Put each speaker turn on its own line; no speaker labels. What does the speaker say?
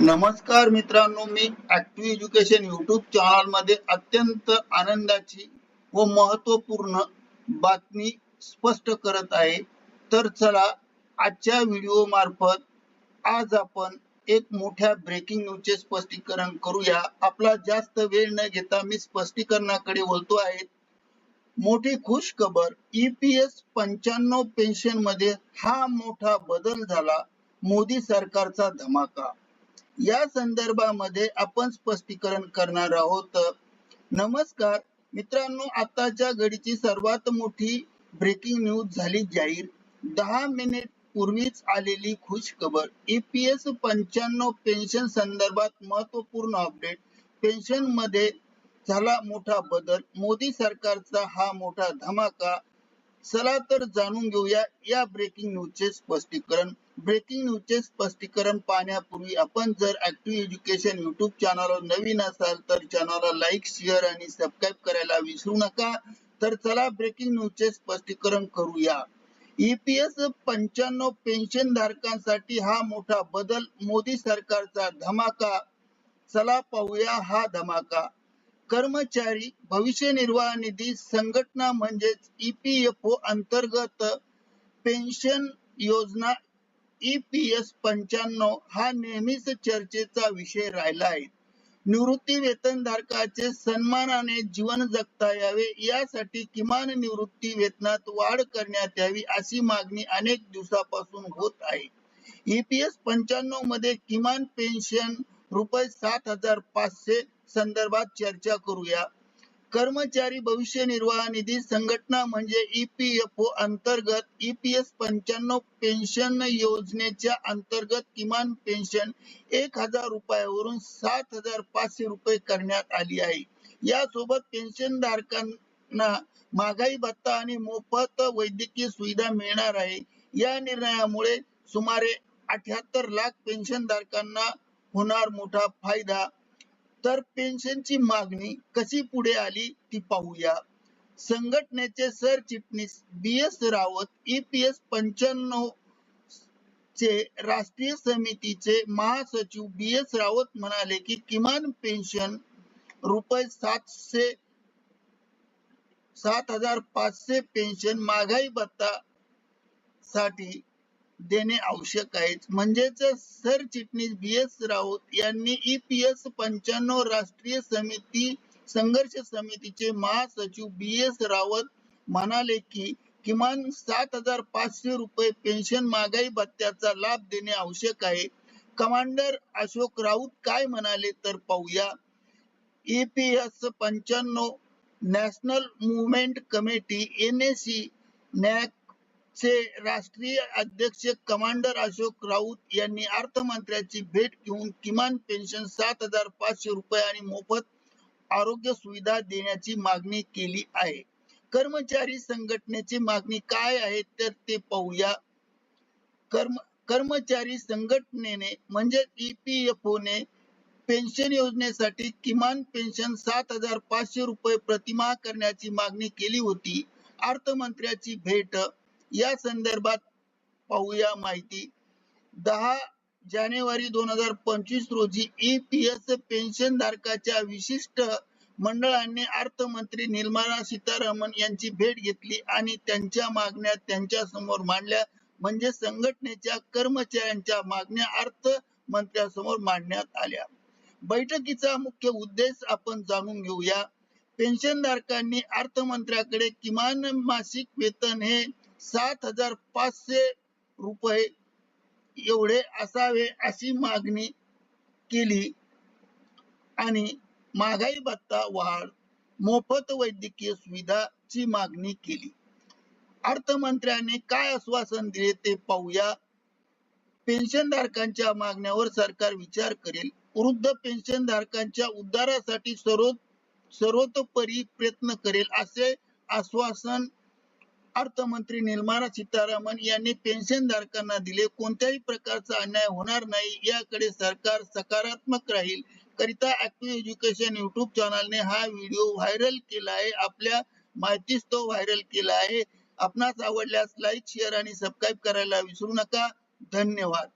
नमस्कार मित्रांनो मी ऍक्टिव्ह एज्युकेशन युट्यूब चॅनलमध्ये अत्यंत आनंदाची व महत्त्वपूर्ण बातमी स्पष्ट करत आहे. तर चला आजच्या व्हिडिओ मार्फत आज आपण एक मोठ्या ब्रेकिंग न्यूजचे स्पष्टीकरण करूया. आपला जास्त वेळ न घेता मी स्पष्टीकरणाकडे बोलतो आहे. मोठी खुश खबर ईपीएस पंच्याण्णव पेन्शनमध्ये हा मोठा बदल झाला. मोदी सरकारचा धमाका या संदर्भामध्ये आपण स्पष्टीकरण करणार आहोत. नमस्कार. मित्रांनो आताच्या घडीची सर्वात मोठी ब्रेकिंग न्यूज झाली जाहीर. दहा मिनिट पूर्वीच आलेली खुश खबर ईपीएस पंच्याण्णव पेन्शन संदर्भात महत्त्वपूर्ण अपडेट पेन्शनमध्ये झाला मोठा बदल. मोदी सरकारचा हा मोठा धमाका. चला तर जाणून घेऊया या ब्रेकिंग न्यूजचे स्पष्टीकरण. ब्रेकिंग न्यूजचे स्पष्टीकरण पाहण्यापूर्वी आपण जर ऍक्टिव्ह एज्युकेशन युट्यूब चॅनलवर नवीन असाल तर चॅनलला लाईक शेअर आणि सबस्क्राईब करायला विसरू नका. तर चला ब्रेकिंग न्यूजचे स्पष्टीकरण करूया. ईपीएस पंच्याण्णव पेन्शन धारकांसाठी हा मोठा बदल मोदी सरकारचा धमाका. चला पाहूया हा धमाका. कर्मचारी भविष्य निर्वाह निधी संघटना म्हणजेच ईपीएफओ अंतर्गत पेन्शन योजना ईपीएस पंच्याण्णव हा नेहमीच चर्चेचा विषय राहिला आहे. निवृत्ती वेतनधारकाचे सन्मानाने जीवन जगता यावे यासाठी किमान निवृत्ती वेतनात वाढ करण्यात यावी अशी मागणी अनेक दिवसापासून होत आहे. ईपीएस पंच्याण्णवमध्ये किमान पेन्शन रुपये सात हजार पाचशे संदर्भात चर्चा करूया. कर्मचारी भविष्य निर्वाह निधी संघटना म्हणजे ईपीएफओ अंतर्गत ईपीएस पंच्याण्णव पेन्शन योजनेच्या अंतर्गत किमान पेन्शन एक हजार रुपयावरून सात हजार पाचशे रुपये करण्यात आली आहे. यासोबत पेन्शन धारकांना महागाई भत्ता आणि मोफत वैद्यकीय सुविधा मिळणार आहे. या निर्णयामुळे सुमारे अठ्याहत्तर लाख पेन्शन धारकांना होणार मोठा फायदा. तर पेन्शनची मागणी कशी पुढे आली ती पाहूया. संघटनेचे सरचिटणीस बी एस रावत ईपीएस पंच्याण्णव चे राष्ट्रीय समितीचे महासचिव बी एस रावत म्हणाले की किमान पेन्शन रुपये सातशे सात हजार पाचशे पेन्शन महागाई भत्ता साठी देणे आवश्यक आहे म्हणजेच सरचिटणीस बी. एस. राऊत यांनी ईपीएस पंच्याण्णव राष्ट्रीय समिती संघर्ष समितीचे महासचिव बी. एस. रावत म्हणाले की किमान सात हजार पाचशे रुपये पेन्शन महागाई भत्त्याचा लाभ देणे आवश्यक आहे. कमांडर अशोक राऊत काय म्हणाले तर पाहूया. ईपीएस पंच्याण्णव national movement committee N A C NAC चे राष्ट्रीय अध्यक्ष कमांडर अशोक राऊत यांनी अर्थमंत्र्याची भेट घेऊन किमान पेन्शन सात हजार पाचशे रुपये आणि मोफत आरोग्य सुविधा देण्याची मागणी केली आहे. कर्मचारी संघटनेची मागणी काय आहे तर ते पाहूया. कर्म कर्मचारी संघटनेने म्हणजे ईपीएफओ ने पेन्शन योजनेसाठी किमान पेन्शन सात हजार पाचशे रुपये प्रतिमाह करण्याची मागणी केली होती. अर्थमंत्र्याची भेट या संदर्भात पाहूया माहिती. दहा जानेवारी दोन हजार पंचवीस रोजी ई पी एस पेन्शन धारकाच्या विशिष्ट मंडळाने अर्थमंत्री निर्मला सीतारामन यांची भेट घेतली आणि त्यांच्या मागण्या त्यांच्यासमोर मांडल्या. म्हणजे संघटनेच्या कर्मचाऱ्यांच्या मागण्या अर्थ मंत्र्यासमोर मांडण्यात आल्या. बैठकीचा मुख्य उद्देश आपण जाणून घेऊया. पेन्शन धारकांनी अर्थमंत्र्याकडे किमान मासिक वेतन हे सात हजार पाचशे रुपये एवढे असावे अशी मागणी केली. आणि महागाई भत्ता वाढ मोफत वैद्यकीय सुविधाची मागणी केली. अर्थमंत्र्यांनी काय आश्वासन दिले ते पाहूया. पेन्शन धारकांच्या मागण्यावर सरकार विचार करेल. वृद्ध पेन्शन धारकांच्या उद्धारासाठी सर्व सर्वतोपरी प्रयत्न करेल असे आश्वासन अर्थमंत्री निर्मला सीतारामन यांनी पेन्शन धारकांना दिले कोणत्याही प्रकारचा अन्याय होणार नाही याकडे सरकार सकारात्मक राहील. करिता ऍक्टिव्ह एज्युकेशन युट्यूब चॅनलने हा व्हिडिओ व्हायरल केला आहे. आपल्या माहितीच तो व्हायरल केला आहे. आपणास आवडल्यास लाईक शेअर आणि सबस्क्राईब करायला विसरू नका. धन्यवाद.